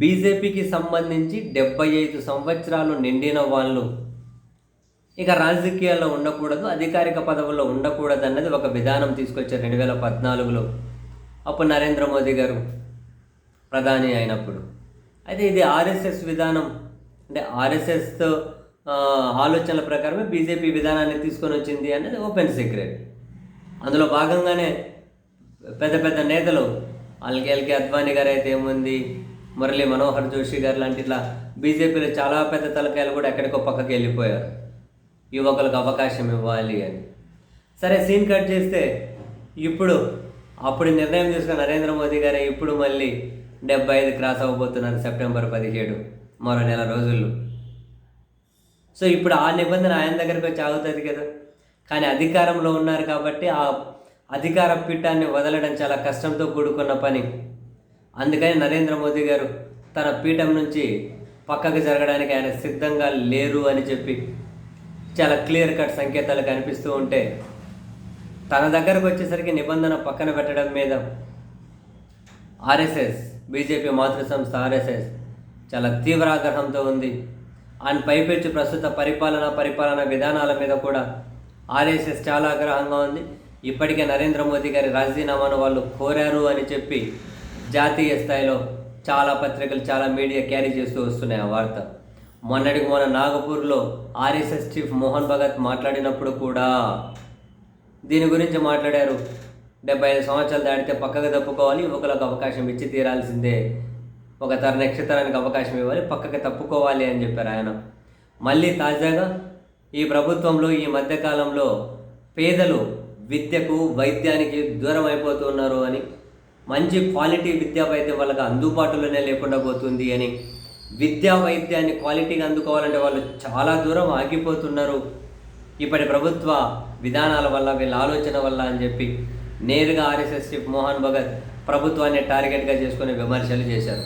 బీజేపీకి సంబంధించి డెబ్బై ఐదు సంవత్సరాలు నిండిన వాళ్ళు ఇక రాజకీయాల్లో ఉండకూడదు అధికారిక పదవుల్లో ఉండకూడదు అన్నది ఒక విధానం తీసుకొచ్చారు రెండు వేల పద్నాలుగులో. అప్పుడు నరేంద్ర మోదీ గారు ప్రధాని అయినప్పుడు. అయితే ఇది ఆర్ఎస్ఎస్ విధానం. అంటే ఆర్ఎస్ఎస్తో ఆలోచనల ప్రకారమే బీజేపీ విధానాన్ని తీసుకొని వచ్చింది అనేది ఓపెన్ సీక్రెట్. అందులో భాగంగానే పెద్ద పెద్ద నేతలు అల్కే అల్కే అద్వానీ గారు అయితే ఏముంది మురళీ మనోహర్ జోషి గారు లాంటి ఇట్లా బీజేపీలో చాలా పెద్ద తలకాయలు కూడా ఎక్కడికో పక్కకి వెళ్ళిపోయారు. యువకులకు అవకాశం ఇవ్వాలి అని. సరే సీన్ కట్ చేస్తే ఇప్పుడు అప్పుడు నిర్ణయం తీసుకున్న నరేంద్ర మోదీ గారే ఇప్పుడు మళ్ళీ డెబ్బై ఐదు క్రాస్ అవ్వబోతున్నారు సెప్టెంబర్ పదిహేడు మరో నెల రోజుల్లో. సో ఇప్పుడు ఆ నిబంధన ఆయన దగ్గరికి వచ్చి ఆగుతుంది కదా. కానీ అధికారంలో ఉన్నారు కాబట్టి ఆ అధికార పీఠాన్ని వదలడం చాలా కష్టంతో కూడుకున్న పని. అందుకని నరేంద్ర మోదీ గారు తన పీఠం నుంచి పక్కకు జరగడానికి ఆయన సిద్ధంగా లేరు అని చెప్పి చాలా క్లియర్ కట్ సంకేతాలు కనిపిస్తూ ఉంటే తన దగ్గరకు వచ్చేసరికి నిబంధన పక్కన పెట్టడం మీద ఆర్ఎస్ఎస్ బీజేపీ మాతృ సంస్థ ఆర్ఎస్ఎస్ చాలా తీవ్ర ఆగ్రహంతో ఉంది. అండ్ పైపెచ్చు ప్రస్తుత పరిపాలన పరిపాలన విధానాల మీద కూడా ఆర్ఎస్ఎస్ చాలా ఆగ్రహంగా ఉంది. ఇప్పటికే నరేంద్ర మోదీ గారి రాజీనామాను వాళ్ళు కోరారు అని చెప్పి జాతీయ స్థాయిలో చాలా పత్రికలు చాలా మీడియా క్యారీ చేస్తూ వస్తున్నాయి ఆ వార్త. మొన్నటికి మొన్న నాగపూర్లో ఆర్ఎస్ఎస్ చీఫ్ మోహన్ భగత్ మాట్లాడినప్పుడు కూడా దీని గురించి మాట్లాడారు. డెబ్బై ఐదు సంవత్సరాలు దాటితే పక్కకు తప్పుకోవాలి యువకులకు అవకాశం ఇచ్చి తీరాల్సిందే. ఒక తర నక్షత్రానికి అవకాశం ఇవ్వాలి పక్కకి తప్పుకోవాలి అని చెప్పారు ఆయన. మళ్ళీ తాజాగా ఈ ప్రభుత్వంలో ఈ మధ్యకాలంలో పేదలు విద్యకు వైద్యానికి దూరం అయిపోతున్నారు అని మంచి క్వాలిటీ విద్యా వైద్యం వాళ్ళకి అందుబాటులోనే లేకుండా పోతుంది అని. విద్యా వైద్యాన్ని క్వాలిటీగా అందుకోవాలంటే వాళ్ళు చాలా దూరం ఆగిపోతున్నారు. ఇప్పటి ప్రభుత్వ విధానాల వల్ల వీళ్ళ ఆలోచన వల్ల అని చెప్పి నేరుగా ఆర్ఎస్ఎస్ చీఫ్ మోహన్ భగత్ ప్రభుత్వాన్ని టార్గెట్గా చేసుకునే విమర్శలు చేశారు.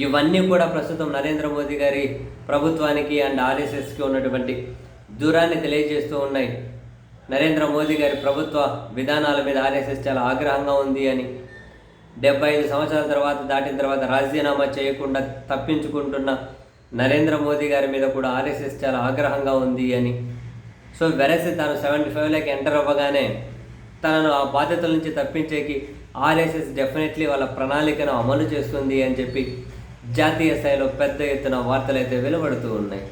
ఇవన్నీ కూడా ప్రస్తుతం నరేంద్ర మోదీ గారి ప్రభుత్వానికి అండ్ ఆర్ఎస్ఎస్కి ఉన్నటువంటి దూరాన్ని తెలియజేస్తూ ఉన్నాయి. నరేంద్ర మోదీ గారి ప్రభుత్వ విధానాల మీద ఆర్ఎస్ఎస్ చాలా ఆగ్రహంగా ఉంది అని డెబ్బై ఐదు సంవత్సరాల తర్వాత దాటిన తర్వాత రాజీనామా చేయకుండా తప్పించుకుంటున్న నరేంద్ర మోదీ గారి మీద కూడా ఆర్ఎస్ఎస్ చాలా ఆగ్రహంగా ఉంది అని. సో వెరసి తాను సెవెంటీ ఫైవ్లోకి ఎంటర్ అవ్వగానే తనను ఆ బాధ్యతల నుంచి తప్పించేకి ఆర్ఎస్ఎస్ డెఫినెట్లీ వాళ్ళ ప్రణాళికను అమలు చేస్తుంది అని చెప్పి జాతీయ స్థాయిలో పెద్ద ఎత్తున వార్తలు అయితే వెలువడుతూ ఉన్నాయి.